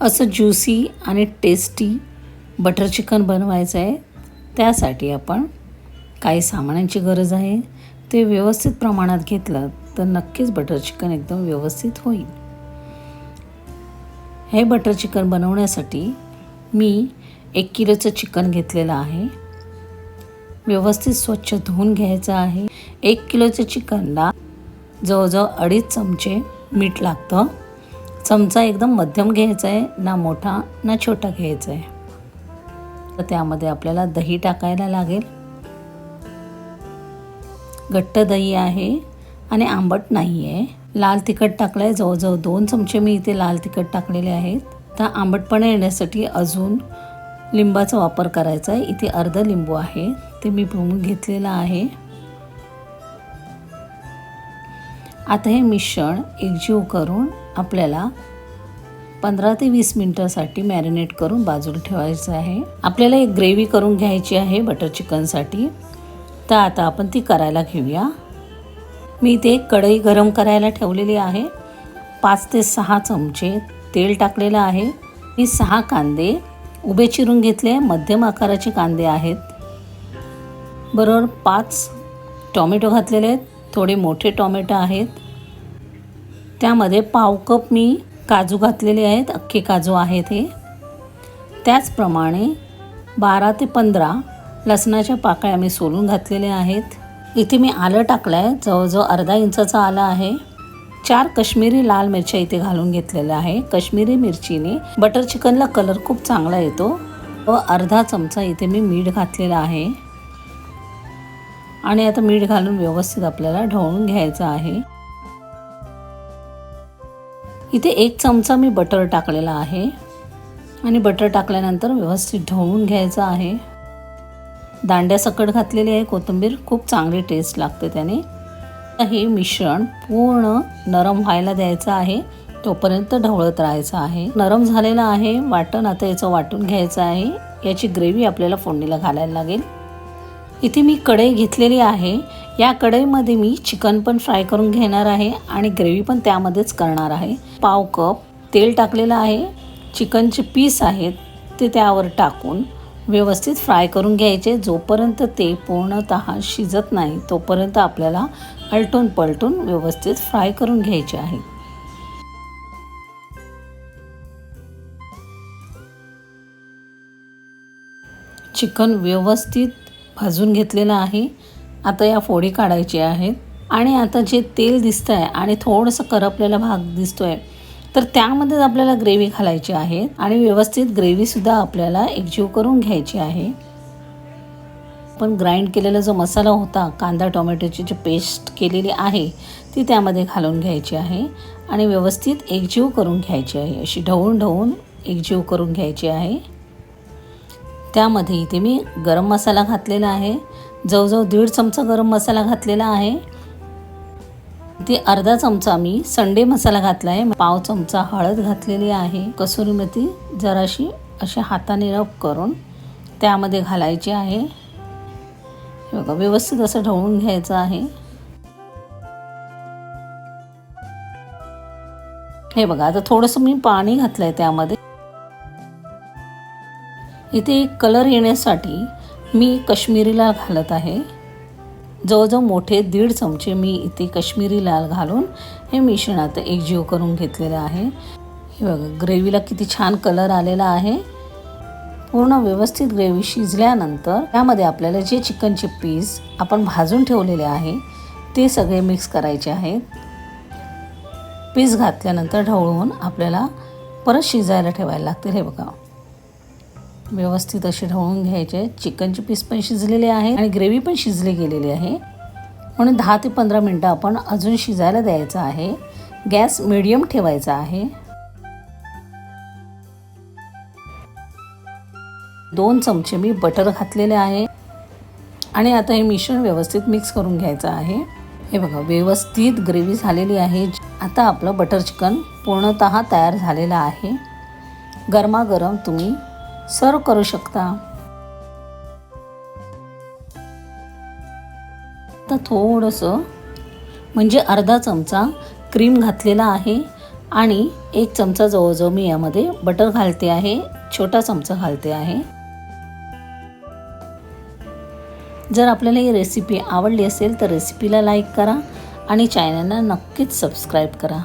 असं ज्युसी आणि tasty butter chicken बनवायचं आहे. त्यासाठी आपण काही सामानांची गरज आहे. ते व्यवस्थित प्रमाणात घेतलं तर नक्कीच बटर चिकन एकदम व्यवस्थित होईल. हे बटर चिकन बनवण्यासाठी मी एक किलोचं चिकन घेतलेलं आहे. व्यवस्थित स्वच्छ धुवून घ्यायचं आहे. एक किलोच्या चिकनला जवळजवळ अडीच चमचे मीठ लागतं. चमचा एकदम मध्यम घ्यायचा आहे ना मोठा ना छोटा घ्यायचा आहे. तर त्यामध्ये आपल्याला दही टाकायला लागेल. घट्ट दही आहे आणि आंबट नाही आहे. लाल तिखट टाकलं आहे जवळजवळ दोन चमचे मी इथे लाल तिखट टाकलेले आहेत. तर आंबटपणा येण्यासाठी अजून लिंबाचा वापर करायचा आहे. इथे अर्ध लिंबू आहे ते मी पिळून घेतलेलं आहे. आता हे मिश्रण एकजीव करून आपल्याला पंधरा ते वीस मिनटासाठी मॅरिनेट करून बाजूला ठेवायचं आहे. आपल्याला एक ग्रेव्ही करून घ्यायची आहे बटर चिकनसाठी तर आता आपण ती करायला घेऊया. मी इथे कढई गरम करायला ठेवलेली आहे. पाच ते सहा चमचे तेल टाकलेलं आहे. मी सहा कांदे उभे चिरून घेतले मध्यम आकाराचे कांदे आहेत. बरोबर पाच टॉमॅटो घातलेले आहेत. थोडे मोठे टॉमॅटो आहेत. त्यामध्ये पाव कप मी काजू घातलेले आहेत अख्खे काजू आहेत हे. त्याचप्रमाणे बारा ते पंधरा लसणाच्या पाकळ्या मी सोलून घातलेल्या आहेत. इथे मी आलं टाकलं आहे जवळजवळ अर्धा इंचाचं आलं आहे. चार कश्मीरी लाल मिरच्या इथे घालून घेतलेल्या आहे. कश्मीरी मिरचीने बटर चिकनला कलर खूप चांगला येतो व अर्धा चमचा इथे मी मीठ घातलेला आहे. आणि आता मीठ घालून व्यवस्थित आपल्याला ढवळून घ्यायचं आहे. इथे एक चमचा मी बटर टाकलेला आहे. आणि बटर टाकल्यानंतर व्यवस्थित ढवळून घ्यायचं आहे. दांड्या सकट घातलेली आहे. कोथिंबीर खूप चांगली टेस्ट लागते त्याने. हे मिश्रण पूर्ण नरम व्हायला द्यायचं आहे. तोपर्यंत ढवळत राहायचं आहे. नरम झालेलं आहे. वाटण आता याचं वाटून घ्यायचं आहे. याची ग्रेव्ही आपल्याला फोडणीला घालायला लागेल. इथे मी कढई घेतलेली आहे. या कढईमध्ये मी चिकन पण फ्राय करून घेणार आहे आणि ग्रेव्ही पण त्यामध्येच करणार आहे. पाव कप तेल टाकलेलं आहे. चिकनचे पीस आहेत ते त्यावर टाकून व्यवस्थित फ्राय करून घ्यायचे. जोपर्यंत ते पूर्णतः शिजत नाही तोपर्यंत आपल्याला आलटून पलटून व्यवस्थित फ्राय करून घ्यायचे आहे. चिकन व्यवस्थित भाजून घेतलेलं आहे. आता या फोडी काढायचे आहेत. आणि आता जे तेल दिसतं आहे आणि थोडंसं करपलेला भाग दिसतो आहे तर त्यामध्येच आपल्याला ग्रेव्ही घालायची आहे आणि व्यवस्थित ग्रेव्हीसुद्धा आपल्याला एकजीव करून घ्यायची आहे. पण ग्राइंड केलेला जो मसाला होता कांदा टोमॅटोची जी पेस्ट केलेली आहे ती त्यामध्ये घालून घ्यायची आहे आणि व्यवस्थित एकजीव करून घ्यायची आहे. अशी ढवून ढवून एकजीव करून घ्यायची आहे. त्यामध्ये इथे मी गरम मसाला घातलेला आहे. जवळजवळ दीड चमचा गरम मसाला घातलेला आहे. ते अर्धा चमचा मी संडे मसाला घातला आहे पाव चमचा हळद घातलेली आहे. कसुरी मेथी जराशी अशी हाताने रब करून त्यामध्ये घालायची आहे. बघा व्यवस्थित असं ढवळून घ्यायचं आहे. हे बघा आता थोडंसं मी पाणी घातलं आहे त्यामध्ये. इथे एक कलर येण्यासाठी मी कश्मीरी लाल घालत आहे. जवळजवळ मोठे दीड चमचे मी इथे कश्मीरी लाल घालून हे मिश्रणात एकजीव करून घेतलेलं आहे. हे बघा ग्रेव्हीला किती छान कलर आलेला आहे. पूर्ण व्यवस्थित ग्रेव्ही शिजल्यानंतर त्यामध्ये आपल्याला जे चिकनचे पीस आपण भाजून ठेवलेले आहे ते सगळे मिक्स करायचे आहेत. पीस घातल्यानंतर ढवळून आपल्याला परत शिजायला ठेवायला लागतील. हे बघा व्यवस्थित असे ढवळून घ्यायचे. चिकनचे पीस पण शिजलेले आहे आणि ग्रेव्ही पण शिजली गेलेली आहे. म्हणून दहा ते पंधरा मिनटं आपण अजून शिजायला द्यायचं आहे. गॅस मिडियम ठेवायचा आहे. दोन चमचे मी बटर घातलेले आहे. आणि आता हे मिश्रण व्यवस्थित मिक्स करून घ्यायचं आहे. हे बघा व्यवस्थित ग्रेव्ही झालेली आहे. आता आपलं बटर चिकन पूर्णतः तयार झालेलं आहे. गरमागरम तुम्ही सर्व करू शकता? आता थोडंसं म्हणजे अर्धा चमचा क्रीम घातलेला आहे आणि एक चमचा जवळजवळ मी यामध्ये बटर घालते आहे छोटा चमचा घालते आहे. जर आपल्याला ही रेसिपी आवडली असेल तर रेसिपीला लाईक करा आणि चॅनलला नक्कीच सबस्क्राईब करा.